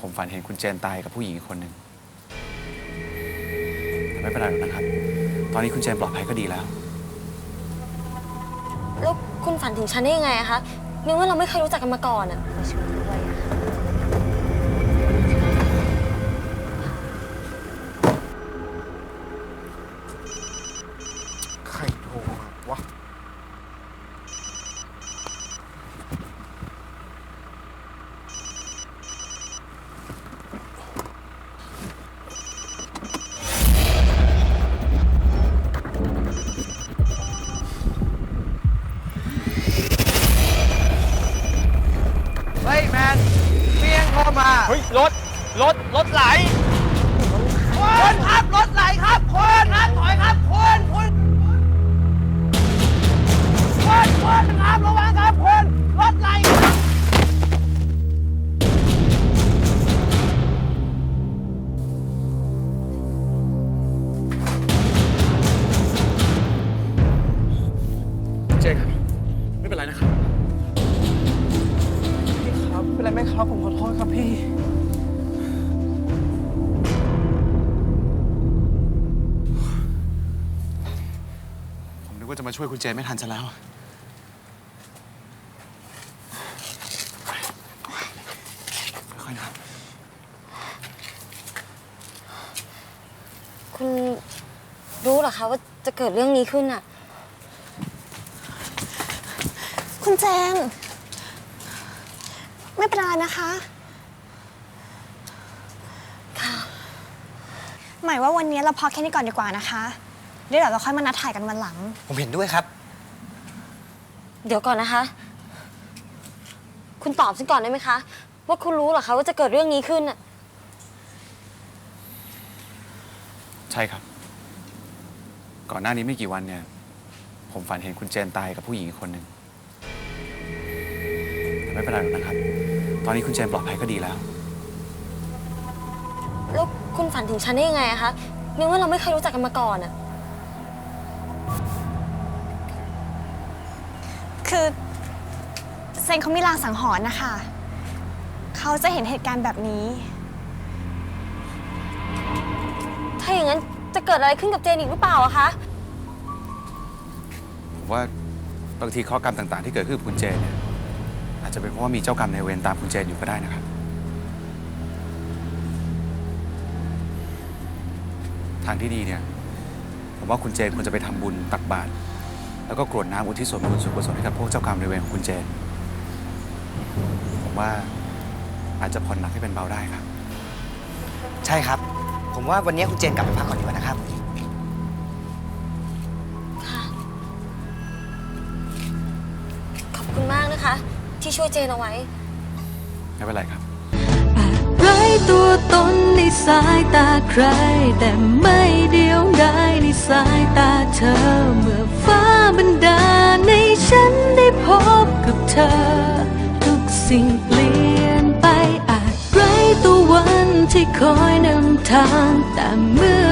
ผมฝันเห็นคุณเจนตายกับผู้หญิงอีกคนหนึ่งแต่ไม่เป็นไรหรอกนะครับ ตอนนี้คุณเจนปลอดภัยก็ดีแล้ว แล้วคุณฝันถึงฉันได้ยังไงอะคะนึกว่าเราไม่เคยรู้จักกันมาก่อนอะมาช่วยด้วย เมียงโทรมา เฮ้ยรถ รถ รถไหล คนครับรถ ไรไหมครับ ผมขอโทษครับพี่ ผมนึกว่าจะมาช่วยคุณเจนไม่ทันซะแล้ว ค่อยๆนะครับคุณรู้เหรอคะว่าจะเกิดเรื่องนี้ขึ้นอะคุณเจน ไม่เป็นไรนะคะ ค่ะ หมายว่าวันนี้เราพอแค่นี้ก่อนดีกว่านะคะเดี๋ยวเราค่อยมานัดถ่ายกันวันหลัง ผมเห็นด้วยครับ เดี๋ยวก่อนนะคะ คุณตอบฉันก่อนได้ไหมคะ ว่าคุณรู้เหรอคะว่าจะเกิดเรื่องนี้ขึ้นอะใช่ครับ ก่อนหน้านี้ไม่กี่วันเนี่ย ผมฝันเห็นคุณเจนตายกับผู้หญิงอีกคนหนึ่งแต่ไม่เป็นไรหรอกนะครับ ตอนนี้คุณเจนปลอดภัยก็ดีแล้ว แล้วคุณฝันถึงฉันได้ยังไงอะคะนึกว่าเราไม่เคยรู้จักกันมาก่อนอะคือเซนเขามีลางสังหรณ์นะคะ เขาจะเห็นเหตุการณ์แบบนี้ ถ้าอย่างนั้นจะเกิดอะไรขึ้นกับเจนอีกหรือเปล่าอะคะ ผมว่าบางทีข้อกรรมต่างๆ ที่เกิดขึ้นกับคุณเจนเนี่ย อาจจะเป็นเพราะว่ามีเจ้ากรรมในายเวรตามคุณเจนอยู่ก็ได้นะครับ ทางที่ดีเนี่ย ผมว่าคุณเจนควรจะไปทำบุญตักบาตรแล้วก็กรวดน้ำอุทิศส่วนบุญส่วนกุศลให้กับพวกเจ้ากรรมในายเวรของคุณเจน ผมว่าอาจจะผ่อนหนักให้เป็นเบาได้ครับ ใช่ครับ ผมว่าวันนี้คุณเจนกลับไปพักก่อนดีกว่านะครับ ที่ช่วยเจนเอาไว้ ไม่เป็นไรครับ ไร้ตัวตนในสายตาใคร แต่ไม่เดียวดายในสายตาเธอ เมื่อฟ้าบันดาลในฉันได้พบกับเธอ ทุกสิ่งเปลี่ยนไปอาจไร้ตัววันที่คอยนำทาง แต่เมื่อ